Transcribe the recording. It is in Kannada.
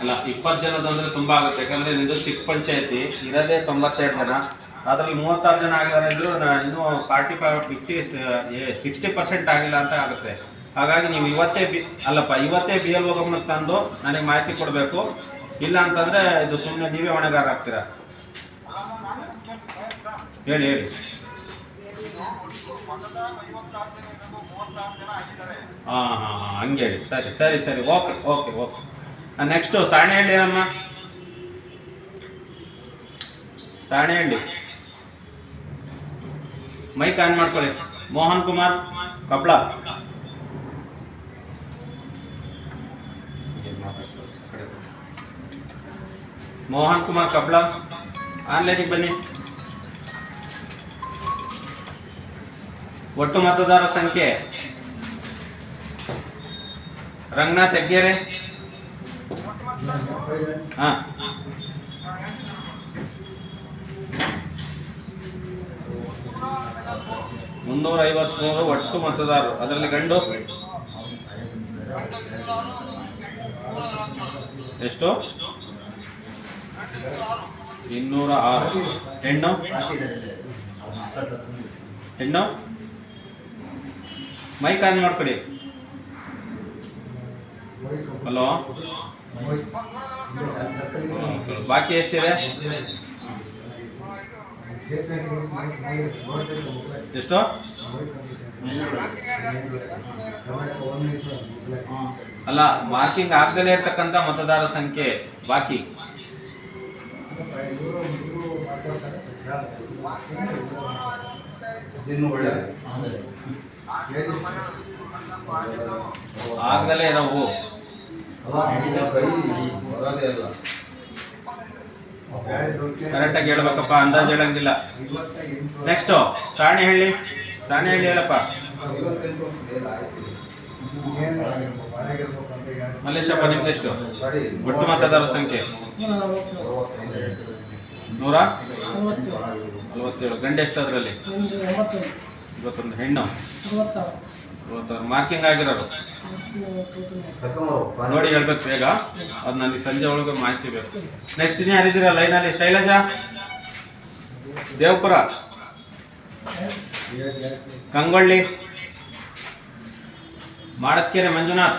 ಅಲ್ಲ, ಇಪ್ಪತ್ತು ಜನದಂದ್ರೆ ತುಂಬಾ ಆಗುತ್ತೆ. ಯಾಕಂದ್ರೆ ನಿಂದು ಚಿಕ್ಕ ಪಂಚಾಯತಿ, ಇರೋದೇ ತೊಂಬತ್ತೈದು ಜನ. ಅದರಲ್ಲಿ ಮೂವತ್ತಾರು ಜನ ಆಗಿದ್ದಾರೆ ಇನ್ನೂ forty five fifty sixty percent ಆಗಿಲ್ಲ ಅಂತ ಆಗುತ್ತೆ. ಹಾಗಾಗಿ ನೀವು ಇವತ್ತೇ ಬಿ, ಅಲ್ಲಪ್ಪ, ಇವತ್ತೇ ಬಿ ಎಲ್ ಗಮನಕ್ಕೆ ತಂದು ನನಗೆ ಮಾಹಿತಿ ಕೊಡಬೇಕು. ಇಲ್ಲ ಅಂತಂದ್ರೆ ಇದು ಸುಮ್ಮನೆ ನೀವೇ ಹೊಣೆಗಾರ ಆಗ್ತೀರಾ ಹೇಳಿ. ಹೇಳಿ ಹಾಂ ಹಾಂ ಹಾಂ, ಹಂಗೆ ಹೇಳಿ. ಸರಿ ಸರಿ ಸರಿ. Okay okay okay. Next Sanehalli ಏನಮ್ಮ? ಸಾಣೆಹಳ್ಳಿ ಮೈಕ್ ಆನ್ ಮಾಡ್ಕೊಳ್ಳಿ. ಮೋಹನ್ ಕುಮಾರ್ ಕಬ್ಳ ಮೋಹನ್ ಕುಮಾರ್ ಕಬ್ಳ ಆನ್ಲೈನಿಗೆ ಬನ್ನಿ. ಒಟ್ಟು ಮತದಾರರ ಸಂಖ್ಯೆ ರಂಗನಾಥ್ ಹೆಗ್ಗೆರೆ. ಹಾ. ಮುನ್ನೂರ ಐವತ್ಮೂರು ಒಟ್ಟು ಮತದಾರರು ಅದರಲ್ಲಿ ಗಂಡು? ಎಷ್ಟು? ಇನ್ನೂರ ಆರು ಹೆಣ್ಣು? ಹೆಣ್ಣು? ಮೈಕ್ ಆನ್ ಮಾಡ್ಕೊಡಿ. ಹಲೋ? ಬಾಕಿ ಎಷ್ಟಿದೆ? ಎಷ್ಟು? ಅಲ್ಲ ಮಾರ್ಕಿಂಗ್ ಆಗದಲೇ ಇರ್ತಕ್ಕಂಥ ಮತದಾರ ಸಂಖ್ಯೆ ಬಾಕಿ. ಆಗದಲೇ ಇರೋವು. ಕರೆಕ್ಟಾಗಿ ಹೇಳ್ಬೇಕಪ್ಪ, ಅಂದಾಜು ಹೇಳಂಗಿಲ್ಲ. ನೆಕ್ಸ್ಟು ಸಾಣೆಹಳ್ಳಿ ಹೇಳಿ ಹೇಳಪ್ಪ. ಮಲ್ಲೇಶಪ್ಪ, ನಿಮ್ದೆಷ್ಟು? ಒಟ್ಟು ಮತದಾರರ ಸಂಖ್ಯೆ? ನೂರ? ನಲವತ್ತೇಳು ಗಂಡ ಎಷ್ಟು ಅದರಲ್ಲಿ? ಇವತ್ತೊಂದು ಹೆಣ್ಣು. ಇವತ್ತು ಮಾರ್ಕಿಂಗ್ ಆಗಿರೋದು. ನೋಡಿ ಹೇಳ್ಬೇಕು ಬೇಗ. ಅದು ನನಗೆ ಸಂಜೆ ಒಳಗೆ ಮಾಹಿತಿ ಬೇಕು. ನೆಕ್ಸ್ಟ್ ಇನ್ನು ಯಾರಿದ್ದೀರಾ ಲೈನಲ್ಲಿ ಶೈಲಜಾ? ದೇವಪುರ? ಕಂಗೊಳ್ಳಿ? ಮಾಡತ್ಕೆರೆ ಮಂಜುನಾಥ್?